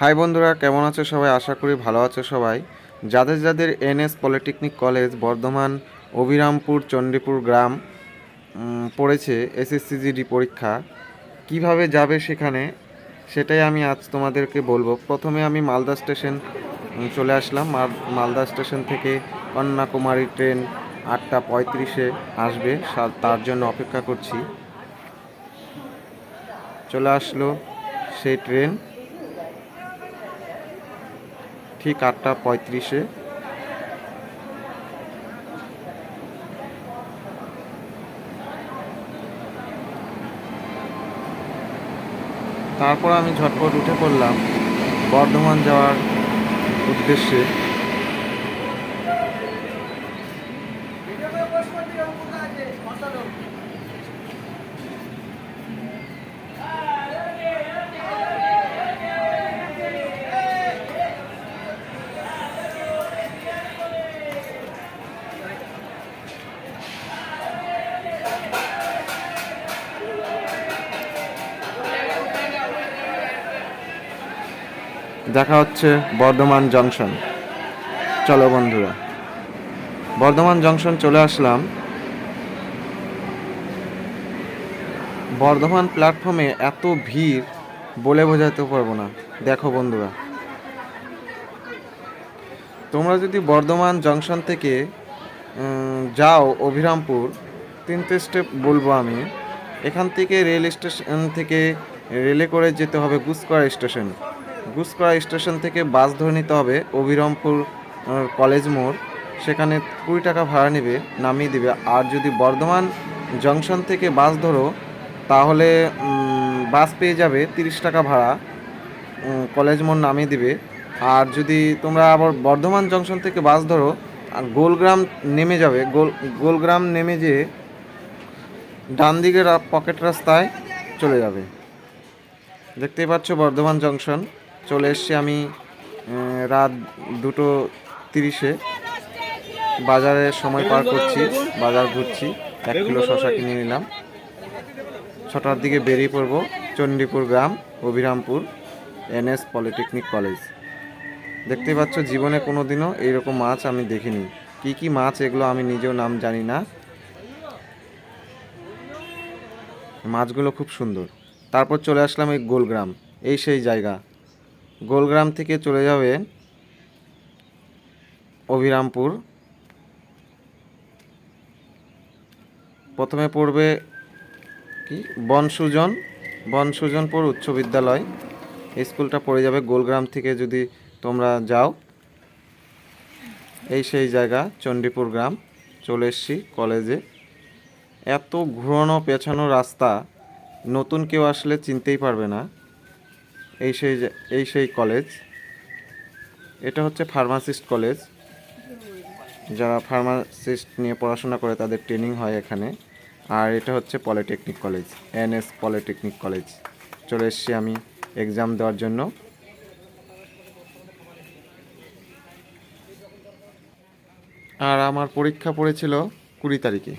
High বন্ধুরা, কেমন আছো সবাই? আশা করি ভালো আছো সবাই। যাদের যাদের NS polytechnic college Bardhaman Abhirampur Chandipur গ্রাম পড়েছে এসএসসিজিডি পরীক্ষা, কীভাবে যাবে সেখানে, সেটাই আমি আজ তোমাদেরকে বলব। প্রথমে আমি মালদা স্টেশন চলে আসলাম। মাল- মালদা স্টেশন থেকে কন্যাকুমারী ট্রেন আটটা পঁয়ত্রিশে আসবে। তার জন্য অপেক্ষা করছি। চলে আসলো সেই ট্রেন। ঠিক আটটা পঁয়ত্রিশে। তারপর আমি ঝটপট উঠে পড়লাম বর্ধমান যাওয়ার উদ্দেশ্যে। দেখা হচ্ছে বর্ধমান জংশন। চলো বন্ধুরা। বর্ধমান জংশন চলে আসলাম। বর্ধমান প্ল্যাটফর্মে এত ভিড়, বলে বোঝাতে পারব না। দেখো বন্ধুরা। তোমরা যদি বর্ধমান জংশন থেকে যাও অভিরামপুর, তিনটে স্টেপ বলব আমি। এখান থেকে রেল স্টেশন থেকে রেলে করে যেতে হবে গুসকরা স্টেশন। গুসকরা স্টেশন থেকে বাস ধরে নিতে হবে। অভিরামপুর কলেজ মোড়। সেখানে কুড়ি টাকা ভাড়া নেবে, নামিয়ে দিবে। আর যদি বর্ধমান জংশন থেকে বাস ধরো, তাহলে বাস পেয়ে যাবে তিরিশ টাকা ভাড়া। কলেজ মোড় নামিয়ে দিবে। আর যদি তোমরা আবার বর্ধমান জংশন থেকে বাস ধরো, আর গোলগ্রাম নেমে যাবে। গোল, গোলগ্রাম নেমে যেয়ে ডান দিকের পকেট রাস্তায় চলে যাবে। দেখতেই পাচ্ছ বর্ধমান জংশন। চলে এসছি আমি রাত দুটো তিরিশে। বাজারে সময় পার করছি, বাজার ঘুরছি। এক কিলো শশা কিনে নিলাম। ছটার দিকে বেরিয়ে পড়ব চণ্ডীপুর গ্রাম অভিরামপুর এনএস পলিটেকনিক কলেজ। দেখতে পাচ্ছ, জীবনে কোনো দিনও এইরকম মাছ আমি দেখিনি। কি কি মাছ, এগুলো আমি নিজেও নাম জানি না। মাছগুলো খুব সুন্দর। তারপর চলে আসলাম এই গোলগ্রাম, এই সেই জায়গা। গোলগ্রাম থেকে চলে যাবে অভিরামপুর। প্রথমে পড়বে কি? বনসুজন। বনসুজনপুর উচ্চ বিদ্যালয়। স্কুলটা পড়ে যাবে গোলগ্রাম থেকে যদি তোমরা যাও। এই সেই জায়গা, চণ্ডীপুর গ্রাম। চলে এসছি কলেজে। এত ঘুরানো পেছানো রাস্তা, নতুন কেউ আসলে চিনতেই পারবে না। এই সেই এই সেই কলেজ এটা হচ্ছে ফার্মাসিস্ট কলেজ যারা ফার্মাসিস্ট নিয়ে পড়াশোনা করে, তাদের ট্রেনিং হয় এখানে। আর এটা হচ্ছে polytechnic college NS polytechnic college চলে এসেছি আমি এক্সাম দেওয়ার জন্য। আর আমার পরীক্ষা পড়েছিল কুড়ি তারিখে।